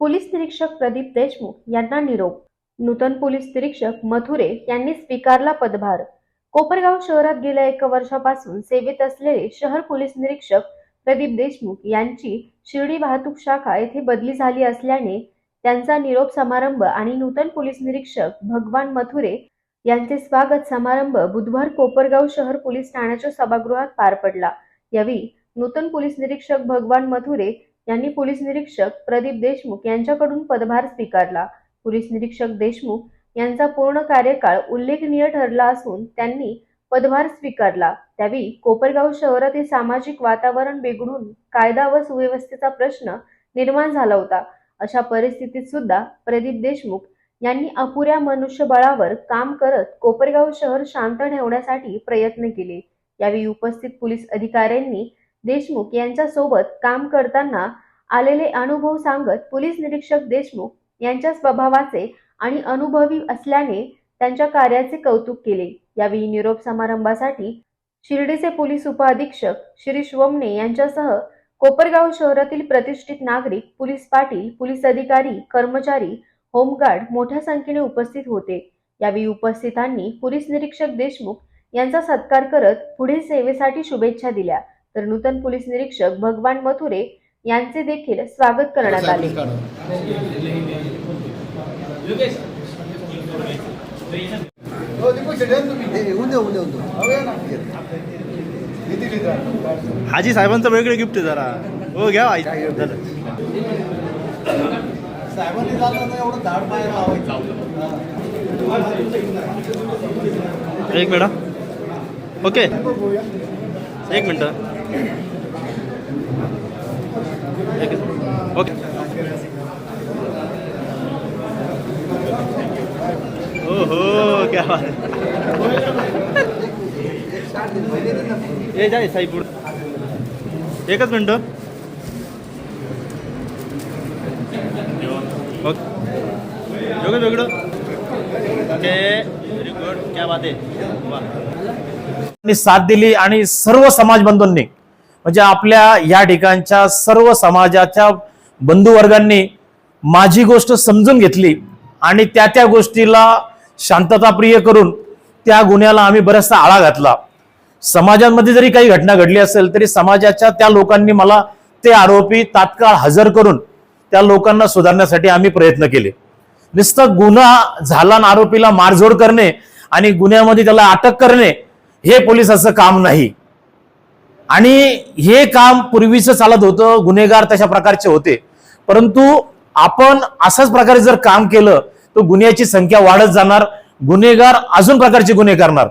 Police निरीक्षक प्रदीप देशमुख यांना निरोप. नूतन पोलीस निरीक्षक मथुरे यांनी स्वीकारला पदभार. कोपरगाव शहरात गेल्या एका वर्षापासून सेवेत असलेले शहर पोलीस निरीक्षक प्रदीप देशमुख यांची शिर्डी वाहतूक शाखा येथे बदली झाली असल्याने त्यांचा निरोप समारंभ आणि नूतन पोलीस निरीक्षक भगवान मथुरे यांचे स्वागत समारंभ बुधवार कोपरगाव शहर पोलीस ठाण्याच्या सभागृहात पार पडला. यावेळी नूतन पोलीस निरीक्षक भगवान मथुरे यांनी पोलीस निरीक्षक प्रदीप देशमुख यांच्याकडून पदभार स्वीकारला. पोलीस निरीक्षक देशमुख यांचा पूर्ण कार्यकाळ उल्लेखनीय ठरला असून त्यांनी पदभार स्वीकारला. त्यावेळी कोपरगाव शहरातील सामाजिक वातावरण बिघडून कायदा व सुव्यवस्थेचा प्रश्न निर्माण झाला होता. अशा परिस्थितीत सुद्धा प्रदीप देशमुख यांनी अपुऱ्या मनुष्यबळावर काम करत कोपरगाव शहर शांत ठेवण्यासाठी प्रयत्न केले. यावेळी उपस्थित पोलीस अधिकाऱ्यांनी देशमुख यांच्यासोबत काम करताना आलेले अनुभव सांगत पोलीस निरीक्षक देशमुख यांच्या स्वभावाचे आणि अनुभवी असल्याने त्यांच्या कार्याचे कौतुक केले. यावेळी निरोप समारंभासाठी शिर्डीचे पोलीस उपअधीक्षक शिरीष वमने यांच्यासह कोपरगाव शहरातील प्रतिष्ठित नागरिक पोलीस पाटील पोलीस अधिकारी कर्मचारी होमगार्ड मोठ्या संख्येने उपस्थित होते. यावेळी उपस्थितांनी पोलीस निरीक्षक देशमुख यांचा सत्कार करत पुढील सेवेसाठी शुभेच्छा दिल्या. तर नूतन पोलीस निरीक्षक भगवान मथुरे यांचे देखील स्वागत करण्यात आले हो? हे हो? हाजी साहेबांचं वेगळं गिफ्ट आहे जरा हो घ्या. साहेबांनी एवढं एक मिनिट ओके एक मिनिट ओके हो हो क्या बात ये जाय साहेब पुढं एकच मिनटं। ओके। वेगळं वेगळं ओके व्हेरी गुड क्या बात आहे वा साथ दिली आणि सर्व समाज बंधूंनी म्हणजे आपल्या या ठिकाणच्या सर्व समाजाच्या बंधुवर्गांनी माझी गोष्ट समजून घेतली आणि त्या त्या गोष्टीला शांतताप्रिय करून त्या गुन्ह्याला आम्ही बराचसा आळा घातला. समाजामध्ये जरी काही घटना घडली असेल तरी समाजाच्या त्या लोकांनी मला ते आरोपी तात्काळ हजर करून त्या लोकांना सुधारण्यासाठी आम्ही प्रयत्न केले. नुसतं गुन्हा झाला आणि आरोपीला मारझोड करणे आणि गुन्ह्यामध्ये त्याला अटक करणे हे पोलिसाचं काम नाही. आणि हे काम पूर्वीचं चालत होतं गुन्हेगार तशा प्रकारचे होते. परंतु आपण अशाच प्रकारे जर काम केलं तर गुन्ह्याची संख्या वाढत जाणार गुन्हेगार अजून प्रकारचे गुन्हे करणार.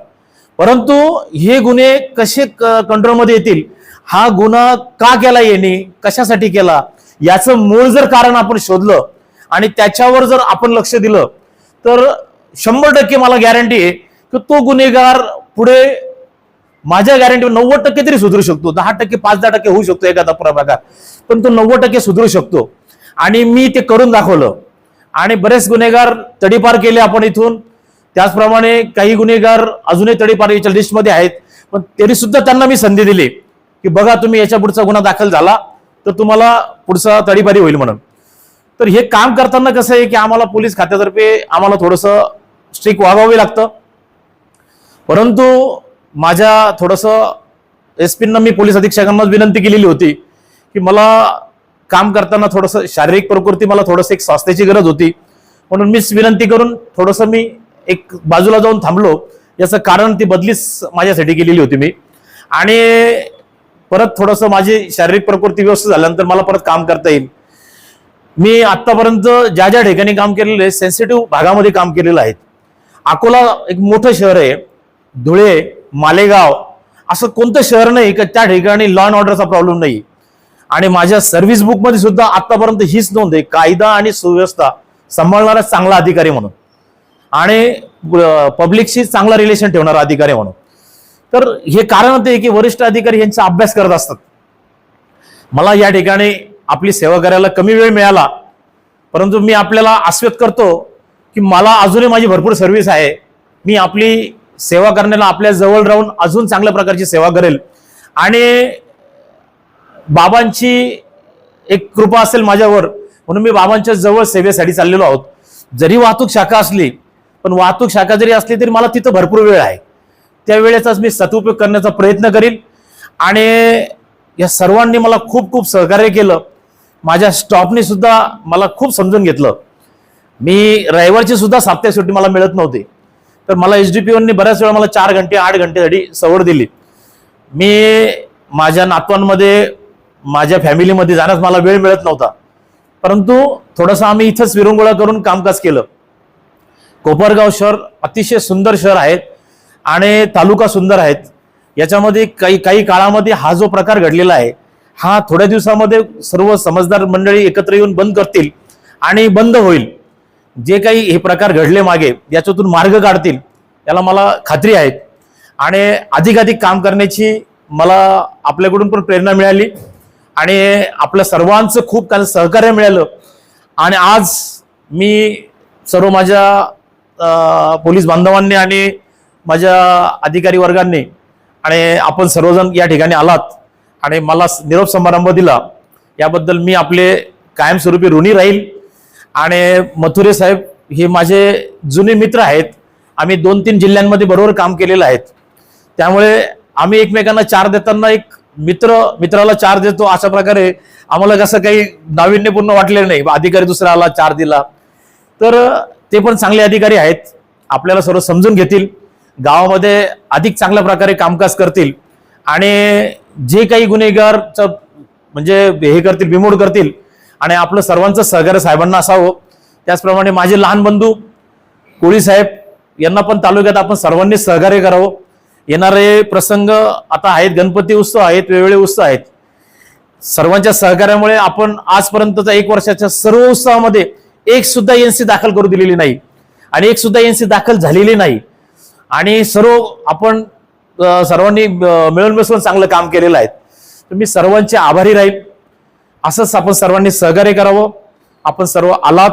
परंतु हे गुन्हे कसे कंट्रोलमध्ये येतील? हा गुन्हा का केला येणे कशासाठी केला? याचं मूळ जर कारण आपण शोधलं आणि त्याच्यावर जर आपण लक्ष दिलं तर शंभर टक्के मला गॅरंटी आहे की तो गुन्हेगार पुढे माझ्या गॅरंटी नव्वद टक्के तरी सुधरू शकतो. दहा टक्के पाच दहा टक्के होऊ शकतो एखादा प्रभागात पण तो नव्वद टक्के सुधरू शकतो. आणि मी ते करून दाखवलं. आणि बरेच गुन्हेगार तडीपार केले आपण इथून. त्याचप्रमाणे काही गुन्हेगार अजूनही तडीपारीच्या लिस्टमध्ये आहेत. पण तरी सुद्धा त्यांना मी संधी दिली. की बघा तुम्ही याच्या पुढचा गुन्हा दाखल झाला तर तुम्हाला पुढचा तडीपारी होईल म्हणून. तर हे काम करताना कसं आहे की आम्हाला पोलीस खात्यातर्फे आम्हाला थोडंसं स्ट्रिक वागावे लागतं. परंतु माझ्या थोडंसं एस पींना मी पोलीस अधीक्षकांनाच विनंती केलेली होती की मला काम करताना थोडंसं शारीरिक प्रकृती मला थोडंसं एक स्वास्थ्याची गरज होती. म्हणून मीच विनंती करून थोडंसं मी एक बाजूला जाऊन थांबलो. याचं कारण ती बदलीच माझ्यासाठी केलेली होती मी. आणि परत थोडंसं माझी शारीरिक प्रकृती व्यवस्थित झाल्यानंतर मला परत काम करता येईल. मी आतापर्यंत ज्या ज्या ठिकाणी काम केलेलं आहे सेन्सिटिव्ह भागामध्ये काम केलेलं आहे. अकोला एक मोठं शहर आहे. धुळे मालेगाव असं कोणतं शहर नाही का त्या ठिकाणी लॉ अँड ऑर्डरचा प्रॉब्लेम नाही. आणि माझ्या सर्व्हिस बुकमध्ये सुद्धा आतापर्यंत हीच नोंद आहे कायदा आणि सुव्यवस्था सांभाळणारा चांगला अधिकारी म्हणून. आणि पब्लिकशी चांगला रिलेशन ठेवणारा अधिकारी म्हणून. तर हे कारण ते की वरिष्ठ अधिकारी यांचा अभ्यास करत असतात. मला या ठिकाणी आपली सेवा करायला कमी वेळ मिळाला परंतु मी आपल्याला आश्वत करतो की मला अजूनही माझी भरपूर सर्व्हिस आहे. मी आपली सेवा करण्याला आपल्या जवळ राहून अजून चांगल्या प्रकारची सेवा करेल. आणि बाबांची एक कृपा असेल माझ्यावर म्हणून मी बाबांच्या जवळ सेवेसाठी चाललेलो आहोत. जरी वाहतूक शाखा असली पण वाहतूक शाखा जरी असली तरी मला तिथं भरपूर वेळ आहे. त्या वेळेचाच मी सदुपयोग करण्याचा प्रयत्न करील आणि या सर्वांनी मला खूप खूप सहकार्य केलं. माझ्या स्टॉपने सुद्धा मला खूप समजून घेतलं. मी रविवारची सुद्धा साप्ताहिक सुट्टी मला मिळत नव्हती. तर मला एच डी पी ओनी बऱ्याच वेळा मला चार घंटे आठ घंटेसाठी सवड दिली. मी माझ्या नातवांमध्ये माझ्या फॅमिलीमध्ये जाण्यास मला वेळ मिळत नव्हता. परंतु थोडंसं आम्ही इथंच विरंगुळा करून कामकाज केलं. कोपरगाव शहर अतिशय सुंदर शहर आहेत आणि तालुका सुंदर आहेत. याच्यामध्ये काही काही काळामध्ये हा जो प्रकार घडलेला आहे हा थोड्या दिवसामध्ये सर्व समजदार मंडळी एकत्र येऊन बंद करतील आणि बंद होईल. जे काही हे प्रकार घडले मागे याच्यातून मार्ग काढतील याला मला खात्री आहे आणि अधिकाधिक काम करण्याची मला आपल्याकडून पण प्रेरणा मिळाली. आणि आपल्या सर्वांचं खूप काही सहकार्य मिळालं. आणि आज मी सर्व माझ्या पोलीस बांधवांनी आणि माझ्या अधिकारी वर्गांनी आणि आपण सर्वजण या ठिकाणी आलात. आणि मला निरोप समारंभ दिला. याबद्दल मी आपले कायमस्वरूपी ऋणी राहील. आणि मथुरे साहेब हे माझे जुने मित्र आहेत. आम्ही दोन तीन जिल्ह्यांमध्ये बरोबर काम केलेलं आहेत. त्यामुळे आम्ही एकमेकांना चार देताना एक मित्र मित्राला चार देतो अशा प्रकारे आम्हाला कसं काही नाविन्यपूर्ण वाटलेलं नाही. अधिकारी दुसऱ्याला चार दिला. तर ते पण चांगले अधिकारी आहेत. आपल्याला सर्व समजून घेतील. गावामध्ये अधिक चांगल्या प्रकारे कामकाज करतील. आणि जे काही गुन्हेगारचं म्हणजे हे करतील बिमोड करतील आणि आपलं सर्वांचं सहकार्य साहेबांना असावं. त्याचप्रमाणे माझे लहान बंधू कोळी साहेब यांना पण तालुक्यात आपण सर्वांनी सहकार्य करावं. येणारे प्रसंग आता आहेत गणपती उत्सव आहेत वेगवेगळे उत्सव आहेत. सर्वांच्या सहकार्यामुळे आपण आजपर्यंतचा एक वर्षाच्या सर्व उत्सवामध्ये एक सुद्धा एनसी दाखल करू दिलेली नाही. आणि एक सुद्धा एनसी दाखल झालेली नाही. आणि सर्व आपण सर्वांनी मिळून मिसळून चांगलं काम केलेलं आहे. तर मी सर्वांचे आभारी राहील. असंच आपण सर्वांनी सहकार्य करावं. आपण सर्व आलात.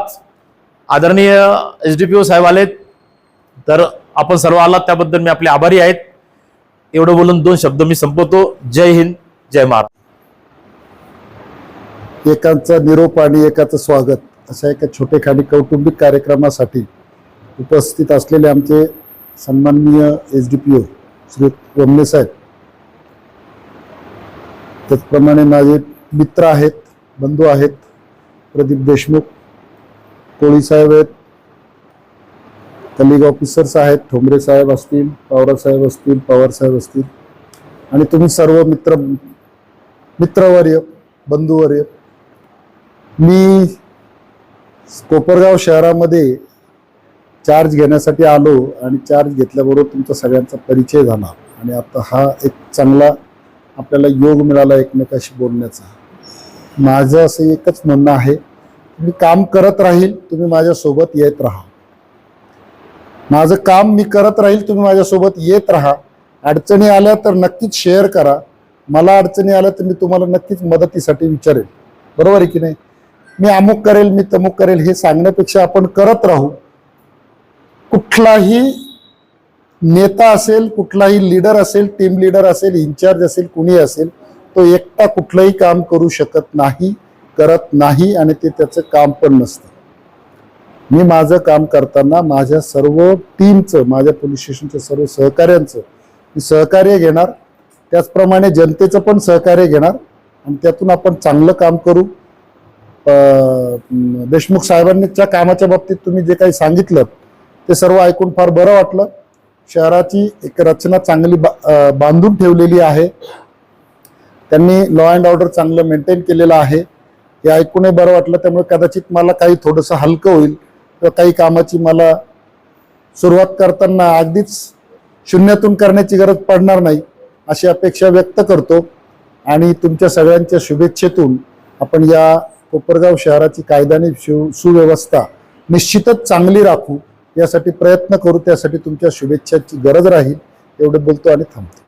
आदरणीय एच डी पी ओ साहेब आलेत. तर आपण सर्व आलात त्याबद्दल मी आपले आभारी आहेत. एवढं बोलून दोन शब्द मी संपवतो. जय हिंद जय महाराज एकांचा निरोप आणि एकाचं स्वागत अशा एका छोटेखानी कौटुंबिक कार्यक्रमासाठी उपस्थित असलेले आमचे सन्माननीय S D P O Shri Wamne साहेब. त्याचप्रमाणे माझे मित्र आहेत बंधू आहेत प्रदीप देशमुख कोळी साहेब आहेत कलिग ऑफिसर्स आहेत ठोंबरे साहेब असतील पवार साहेब असतील पवार साहेब असतील. आणि तुम्ही सर्व मित्र मित्रवर्य बंधूवर्य मी कोपरगाव शहरामध्ये चार्ज घेण्यासाठी आलो आणि चार्ज घेतल्याबरोबर तुमचा सगळ्यांचा परिचय झाला. आणि आता हा एक चांगला आपल्याला योग मिळाला एकमेकाशी बोलण्याचा. माझं असं एकच म्हणणं आहे मी काम करत राहील तुम्ही माझ्यासोबत येत राहा. माझं काम मी करत राहील तुम्ही माझ्यासोबत येत राहा. अडचणी आल्या तर नक्कीच शेअर करा. मला अडचणी आल्या तर मी तुम्हाला नक्कीच मदतीसाठी विचारेल बरोबर आहे की नाही? मी अमुक करेल मी तमुक करेल हे सांगण्यापेक्षा आपण करत राहू. कुठलाही नेता असेल कुठलाही लीडर असेल टीम लीडर असेल इन्चार्ज असेल कुणी असेल तो एकटा कुठलंही काम करू शकत नाही करत नाही आणि ते त्याचं काम पण नसतं. मी माझं काम करताना माझ्या सर्व टीमचं माझ्या पोलीस स्टेशनचं सर्व सहकार्यांचं मी सहकार्य घेणार. त्याचप्रमाणे जनतेचं पण सहकार्य घेणार आणि त्यातून आपण चांगलं काम करू. देशमुख साहेबांनीच्या कामाच्या बाबतीत तुम्ही जे काही सांगितलं ते सर्व ऐकून फार बरं वाटलं. शहराची एक रचना चांगली बा बांधून ठेवलेली आहे. त्यांनी लॉ अँड ऑर्डर चांगलं मेंटेन केलेलं आहे. हे ऐकूनही बरं वाटलं त्यामुळे कदाचित मला काही थोडंसं हलकं होईल. किंवा काही कामाची मला सुरुवात करताना अगदीच शून्यातून करण्याची गरज पडणार नाही अशी अपेक्षा व्यक्त करतो. आणि तुमच्या सगळ्यांच्या शुभेच्छेतून आपण या कोपरगाव शहराची कायद्याने सुव्यवस्था निश्चितच चांगली राखू. यासाठी प्रयत्न करू त्यासाठी तुमच्या शुभेच्छाची गरज राहील एवढं बोलतो आणि थांबतो.